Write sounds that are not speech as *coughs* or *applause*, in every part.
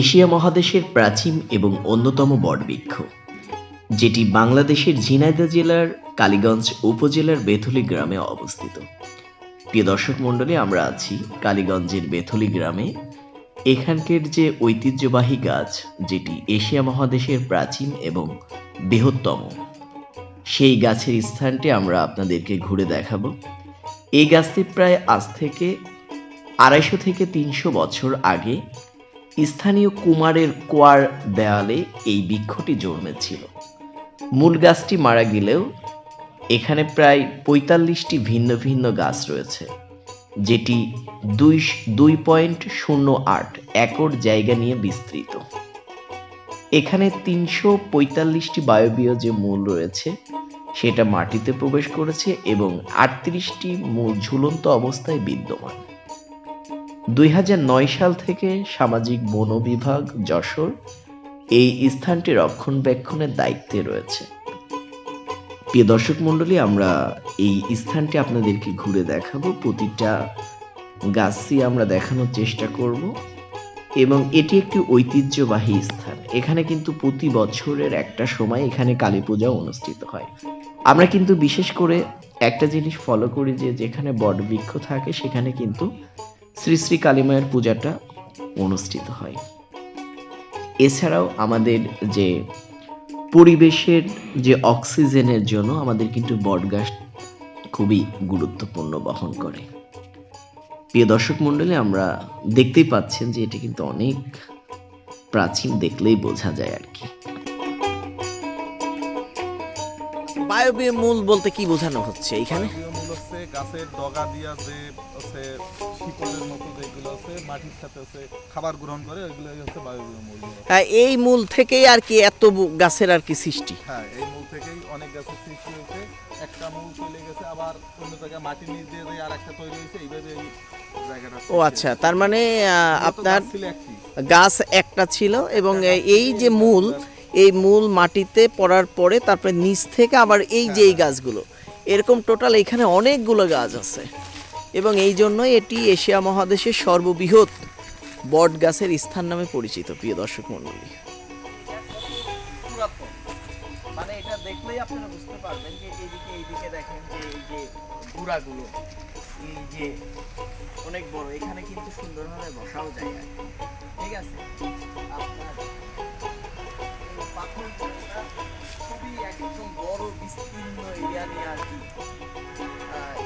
Asia মহাদেশের প্রাচীন এবং অন্যতম বটবৃক্ষ, যেটি বাংলাদেশের ঝিনাইদহ জেলার কালীগঞ্জ উপজেলার বেথলি গ্রামে অবস্থিত। প্রিয় দর্শক মণ্ডলী, আমরা আছি কালীগঞ্জের বেথলি গ্রামে। এখানকার যে ঐতিহ্যবাহী গাছ, যেটি এশিয়া মহাদেশের প্রাচীন এবং বৃহত্তম, সেই গাছের স্থানটি আমরা আপনাদেরকে ঘুরে দেখাবো। এই গাছটি প্রায় আজ থেকে আড়াইশো থেকে তিনশো বছর আগে স্থানীয় কুমারের কোয়ার দেয়ালে এই বৃক্ষটি জন্মেছিল। মূল গাছটি মারা গেলেও এখানে প্রায় পঁয়তাল্লিশটি ভিন্ন ভিন্ন গাছ রয়েছে, যেটি দুই দুই পয়েন্ট শূন্য আট একর জায়গা নিয়ে বিস্তৃত। এখানে তিনশো পঁয়তাল্লিশটি বায়বীয় যে মূল রয়েছে, সেটা মাটিতে প্রবেশ করেছে এবং আটত্রিশটি মূল ঝুলন্ত অবস্থায় বিদ্যমান। দুই হাজার নয় সাল থেকে সামাজিক বন বিভাগ যশোর এই স্থানটি রক্ষণাবেক্ষণের দায়িত্বে রয়েছে। প্রিয় দর্শক মণ্ডলী, আমরা এই স্থানটি আপনাদেরকে ঘুরে দেখাবো। প্রতিটা গাছই আমরা দেখানোর চেষ্টা করব এবং এটি একটি ঐতিহ্যবাহী স্থান। এখানে কিন্তু প্রতি বছরের একটা সময় এখানে কালী পূজা অনুষ্ঠিত হয়। আমরা কিন্তু বিশেষ করে একটা জিনিস ফলো করি যে, যেখানে বটবৃক্ষ থাকে, সেখানে কিন্তু শ্রী শ্রী কালীমায়ের পূজাটা অনুষ্ঠিত হয়। এছাড়াও আমাদের যে পরিবেশের যে অক্সিজেনের জন্য আমাদের কিন্তু বটগাছ খুবই গুরুত্বপূর্ণ বহন করে। প্রিয় দর্শক মণ্ডলী, আমরা দেখতেই পাচ্ছেন যে এটি কিন্তু অনেক প্রাচীন দেখলেই বোঝা যায় আর কি। বায়বীয় মূল বলতে কি বোঝানো হচ্ছে এখানে হচ্ছে গাছের ডগা দিয়া যে হচ্ছে শিকড়ের মতো যেগুলো আছে মাটির সাথে হচ্ছে খাবার গ্রহণ করে ওইগুলোই হচ্ছে বায়বীয় মূল হ্যাঁ, এই মূল থেকেই আর কি এত গাছের আর কি সৃষ্টি। হ্যাঁ এই মূল থেকেই অনেক গাছের সৃষ্টি হয়েছে। একটা মূল চলে গেছে আবার অন্য জায়গায় মাটির নিচ দিয়ে আর একটা তৈরি হয়েছে এইভাবে এই জায়গাটা ও আচ্ছা তার মানে আপনার গাছ একটা ছিল এবং এই যে মূল এই মূল মাটিতে পড়ার পরে তারপরে নিচ থেকে আবার এই যে এই গাছগুলো। এরকম টোটাল এখানে অনেকগুলো গাছ আছে। এবং এই জন্যই এটি এশিয়া মহাদেশের সর্ববৃহৎ বট গাছের স্থান নামে পরিচিত, প্রিয় দর্শক মণ্ডলী। মানে অনেক বড়, এখানে কিন্তু সুন্দরভাবে বসাও যায় ঠিক আছে? এরিয়া আর কি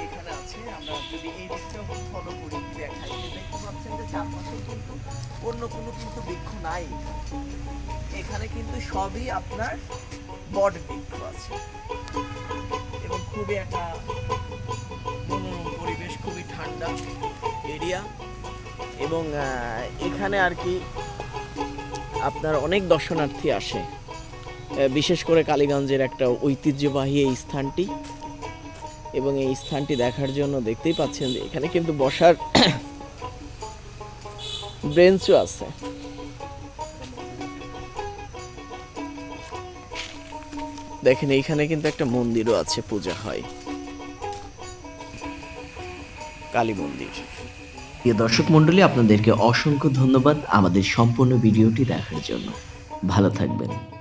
এখানে আছে। আমরা যদি এই দিকটাও ফলো করি, দেখাই। দেখতে পাচ্ছেন যে চারপাশে কিন্তু অন্য কোনো কিন্তু বৃক্ষ নাই। এখানে কিন্তু সবই আপনার বট বৃক্ষ আছে। এবং খুবই একটা পরিবেশ, খুবই ঠান্ডা এরিয়া। এবং এখানে আর কি আপনার অনেক দর্শনার্থী আসে। বিশেষ করে কালীগঞ্জের একটা ঐতিহ্যবাহী এই স্থানটি। এবং এই স্থানটি দেখার জন্য দেখতেই পাচ্ছেন যে এখানে কিন্তু বসার *coughs* ব্রেঞ্চও আছে। দেখেন, এইখানে কিন্তু একটা মন্দিরও আছে, পূজা হয়। কালী মন্দির। প্রিয় দর্শক মণ্ডলী, আপনাদেরকে অসংখ্য ধন্যবাদ আমাদের সম্পূর্ণ ভিডিওটি দেখার জন্য। ভালো থাকবেন।